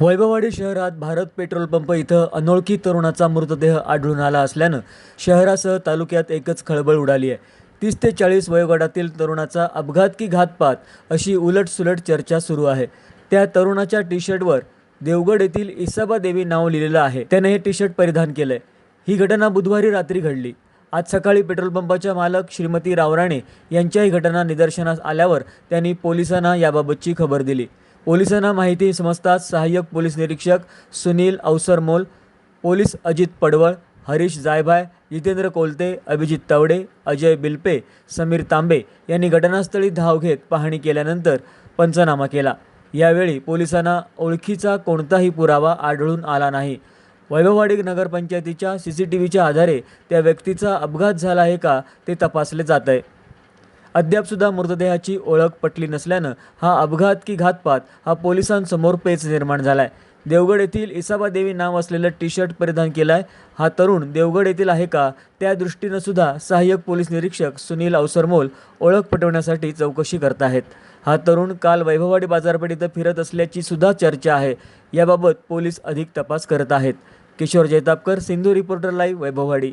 वैभववाडी शहरात Bharat petrol pump इथं अनोळखी तरुणाचा मृतदेह आढळून आला असल्यानं शहरासह तालुक्यात एकच खळबळ उडाली आहे. तीस ते चाळीस वयोगटातील तरुणाचा अपघात की घातपात अशी उलटसुलट चर्चा सुरू आहे. त्या तरुणाच्या टी शर्टवर देवगड येथील इसाबा देवी नाव लिहिलेलं आहे. त्याने हे टी शर्ट परिधान केलंय. ही घटना बुधवारी रात्री घडली. आज सकाळी पेट्रोल पंपाच्या मालक श्रीमती रावराणे यांच्या ही घटना निदर्शनास आल्यावर त्यांनी पोलिसांना याबाबतची खबर दिली. पोलिसांना माहिती समजताच सहाय्यक पोलीस निरीक्षक सुनील अवसरमोल पोलीस अजित पडवळ हरीश जायभाय जितेंद्र कोलते अभिजित तवडे अजय बिल्पे समीर तांबे यांनी घटनास्थळी धाव घेत पाहणी केल्यानंतर पंचनामा केला. यावेळी पोलिसांना ओळखीचा कोणताही पुरावा आढळून आला नाही. वैभववाडी नगरपंचायतीच्या सी सी टी व्हीच्या आधारे त्या व्यक्तीचा अपघात झाला आहे का ते तपासले जात आहे. अद्यापसुद्धा मृतदेहाची ओळख पटली नसल्यानं हा अपघात की घातपात हा पोलिसांसमोर पेच निर्माण झाला आहे देवगड येथील इसाबादेवी नाव असलेलं टी शर्ट परिधान केलाय. हा तरुण देवगड येथील आहे का? त्या दृष्टीनं सुद्धा सहाय्यक पोलीस निरीक्षक सुनील अवसरमोल ओळख पटवण्यासाठी चौकशी करत आहेत. हा तरुण काल वैभववाडी बाजारपेठ फिरत असल्याची सुद्धा चर्चा आहे. याबाबत पोलीस अधिक तपास करत आहेत. Kishor Jaitapkar Sindhu reporter live Vaibhavwadi.